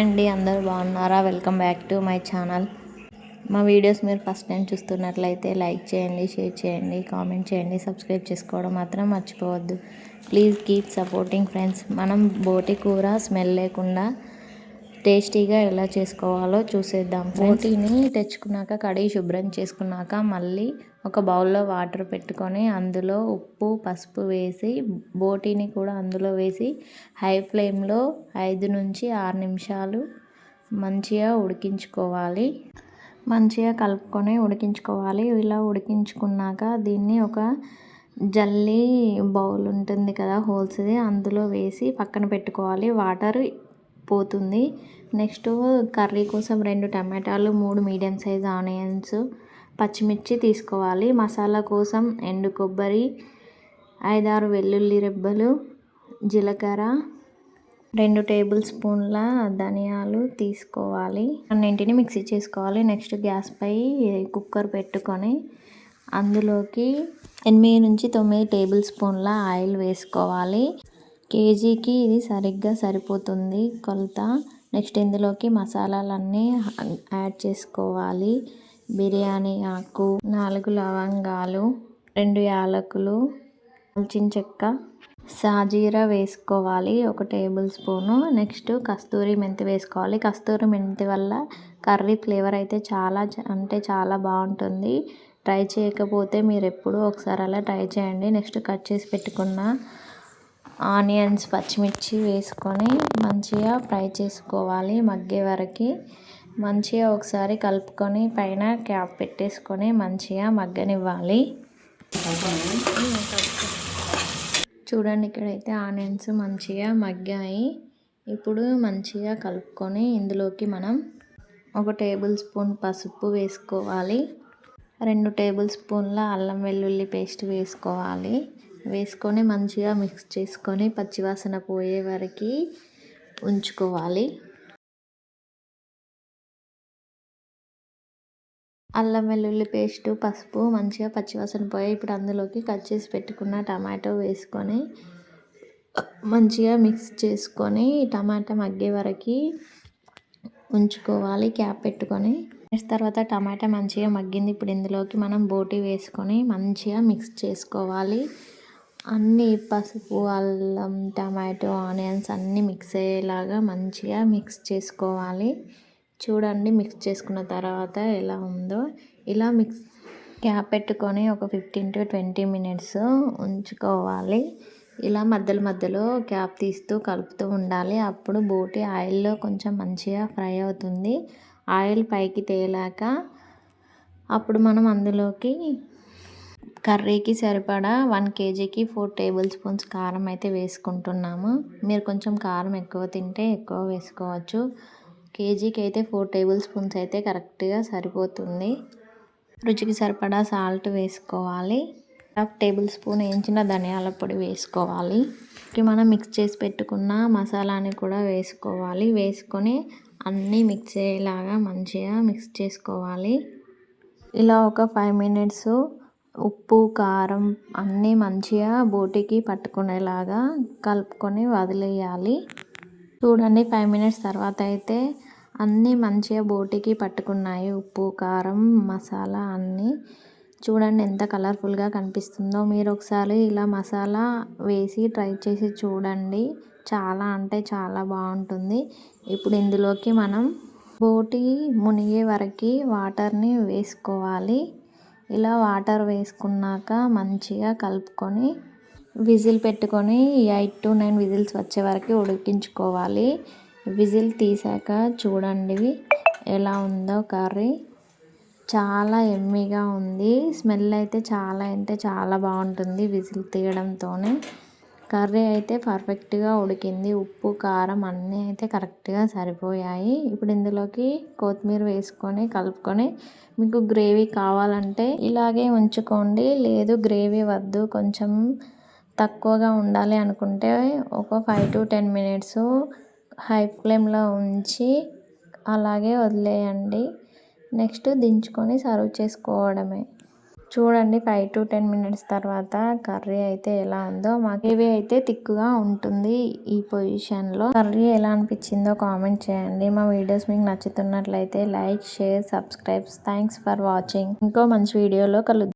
Hi అండి అందరూ బాగున్నారా? Welcome back to my channel మా వీడియోస్ మీరు ఫస్ట్ టైం చూస్తున్నట్లయితే లైక్ చేయండి షేర్ చేయండి కామెంట్ చేయండి సబ్స్క్రైబ్ చేసుకోవడం మాత్రం మర్చిపోవద్దు. ప్లీజ్ కీప్ సపోర్టింగ్ ఫ్రెండ్స్ మనం బోటి కూర స్మెల్ లేకుండా టేస్టీగా ఎలా చేసుకోవాలో చూసేద్దాం బోటీని తెచ్చుకున్నాక కడిగి శుభ్రం చేసుకున్నాక మళ్ళీ ఒక బౌల్లో వాటర్ పెట్టుకొని అందులో ఉప్పు పసుపు వేసి బోటీని కూడా అందులో వేసి హై ఫ్లేమ్లో ఐదు నుంచి ఆరు నిమిషాలు మంచిగా ఉడికించుకోవాలి. మంచిగా కలుపుకొని ఉడికించుకోవాలి. ఇలా ఉడికించుకున్నాక దీన్ని ఒక జల్లి బౌల్ ఉంటుంది కదా హోల్స్ది అందులో వేసి పక్కన పెట్టుకోవాలి. వాటర్ పోతుంది నెక్స్ట్ కర్రీ కోసం రెండు టమాటాలు మూడు మీడియం సైజ్ ఆనియన్స్ పచ్చిమిర్చి తీసుకోవాలి. మసాలా కోసం ఎండు కొబ్బరి ఐదారు వెల్లుల్లి రెబ్బలు జీలకర్ర రెండు టేబుల్ స్పూన్ల ధనియాలు తీసుకోవాలి. అన్నింటిని మిక్సీ చేసుకోవాలి. నెక్స్ట్ గ్యాస్పై కుక్కర్ పెట్టుకొని అందులోకి ఎనిమిది నుంచి తొమ్మిది టేబుల్ స్పూన్ల ఆయిల్ వేసుకోవాలి. కేజీకి ఇది సరిగ్గా సరిపోతుంది. కొలత. నెక్స్ట్ ఇందులోకి మసాలాలన్నీ యాడ్ చేసుకోవాలి. బిర్యానీ ఆకు నాలుగు లవంగాలు రెండు యాలకులు దాల్చిన చెక్క. సాజీరా వేసుకోవాలి ఒక టేబుల్ స్పూను. నెక్స్ట్ కస్తూరి మెంతి వేసుకోవాలి. కస్తూరి మెంతి వల్ల కర్రీ ఫ్లేవర్ అయితే చాలా అంటే చాలా బాగుంటుంది. ట్రై చేయకపోతే మీరు ఎప్పుడూ ఒకసారి అలా ట్రై చేయండి. నెక్స్ట్ కట్ చేసి పెట్టుకున్న ఆనియన్స్ పచ్చిమిర్చి వేసుకొని మంచిగా ఫ్రై చేసుకోవాలి మగ్గే వరకు. మంచిగా ఒకసారి కలుపుకొని పైన క్యాప్ పెట్టేసుకొని మంచిగా మగ్గనివ్వాలి. చూడండి ఇక్కడైతే ఆనియన్స్ మంచిగా మగ్గాయి. ఇప్పుడు మంచిగా కలుపుకొని ఇందులోకి మనం ఒక టేబుల్ స్పూన్ పసుపు వేసుకోవాలి. రెండు టేబుల్ స్పూన్ల అల్లం వెల్లుల్లి పేస్ట్ వేసుకోవాలి. వేసుకొని మంచిగా మిక్స్ చేసుకొని పచ్చివాసన పోయే వరకు ఉంచుకోవాలి. అల్లం వెల్లుల్లి పేస్ట్ పసుపు మంచిగా పచ్చివాసన పోయి ఇప్పుడు అందులోకి కట్ చేసి పెట్టుకున్న టమాటో వేసుకొని మంచిగా మిక్స్ చేసుకొని టమాటా మగ్గే వరకు ఉంచుకోవాలి క్యాప్ పెట్టుకొని. తర్వాత టమాటా మంచిగా మగ్గింది. ఇప్పుడు ఇందులోకి మనం బోటి వేసుకొని మంచిగా మిక్స్ చేసుకోవాలి. అన్నీ పసుపు అల్లం టమాటో ఆనియన్స్ అన్నీ మిక్స్ అయ్యేలాగా మంచిగా మిక్స్ చేసుకోవాలి. చూడండి మిక్స్ చేసుకున్న తర్వాత ఎలా ఉందో. ఇలా మిక్స్ క్యాప్ పెట్టుకొని ఒక ఫిఫ్టీన్ టు ట్వంటీ మినిట్స్ ఉంచుకోవాలి. ఇలా మధ్యలో మధ్యలో క్యాప్ తీస్తూ కలుపుతూ ఉండాలి. అప్పుడు బోటి ఆయిల్లో కొంచెం మంచిగా ఫ్రై అవుతుంది. ఆయిల్ పైకి తేలాక అప్పుడు మనం అందులోకి కర్రీకి సరిపడా వన్ కేజీకి ఫోర్ టేబుల్ స్పూన్స్ కారం అయితే వేసుకుంటున్నాము. మీరు కొంచెం కారం ఎక్కువ తింటే ఎక్కువ వేసుకోవచ్చు. కేజీకి అయితే ఫోర్ టేబుల్ స్పూన్స్ అయితే కరెక్ట్గా సరిపోతుంది. రుచికి సరిపడా సాల్ట్ వేసుకోవాలి. హాఫ్ టేబుల్ స్పూన్ వేయించిన ధనియాల పొడి వేసుకోవాలి. మనం మిక్స్ చేసి పెట్టుకున్న మసాలాని కూడా వేసుకోవాలి. వేసుకొని అన్నీ మిక్స్ అయ్యేలాగా మంచిగా మిక్స్ చేసుకోవాలి. ఇలా ఒక ఫైవ్ మినిట్స్ ఉప్పు కారం అన్నీ మంచిగా బోటికి పట్టుకునేలాగా కలుపుకొని వదిలేయాలి. చూడండి ఫైవ్ మినిట్స్ తర్వాత అయితే అన్నీ మంచిగా బోటికి పట్టుకున్నాయి. ఉప్పు కారం మసాలా అన్నీ. చూడండి ఎంత కలర్ఫుల్గా కనిపిస్తుందో. మీరు ఒకసారి ఇలా మసాలా వేసి ట్రై చేసి చూడండి. చాలా అంటే చాలా బాగుంటుంది. ఇప్పుడు ఇందులోకి మనం బోటి మునిగే వరకు వాటర్ని వేసుకోవాలి. ఇలా వాటర్ వేసుకున్నాక మంచిగా కలుపుకొని విజిల్ పెట్టుకొని ఎయిట్ టు నైన్ విజిల్స్ వచ్చే వరకు ఉడికించుకోవాలి. విజిల్ తీసాక చూడండి ఎలా ఉందో కర్రీ. చాలా ఎమ్మీగా ఉంది. స్మెల్ అయితే చాలా అంటే చాలా బాగుంటుంది విజిల్ తీయడంతోనే. కర్రీ అయితే పర్ఫెక్ట్గా ఉడికింది. ఉప్పు కారం అన్నీ అయితే కరెక్ట్గా సరిపోయాయి. ఇప్పుడు ఇందులోకి కొత్తిమీర వేసుకొని కలుపుకొని మీకు గ్రేవీ కావాలంటే ఇలాగే ఉంచుకోండి. లేదు గ్రేవీ వద్దు. కొంచెం తక్కువగా ఉండాలి అనుకుంటే ఒక five to ten minutes high ఫ్లేమ్లో ఉంచి అలాగే వదిలేయండి. నెక్స్ట్ దించుకొని సర్వ్ చేసుకోవడమే. చూడండి ఫైవ్ టు టెన్ మినిట్స్ తర్వాత కర్రీ అయితే ఎలా ఉందో. మా గ్రేవీ అయితే తిక్కుగా ఉంటుంది ఈ పొజిషన్లో కర్రీ ఎలా అనిపించిందో కామెంట్ చేయండి. మా వీడియోస్ మీకు నచ్చుతున్నట్లయితే like share subscribes thanks for watching ఇంకో మంచి వీడియోలో కలుద్దాం.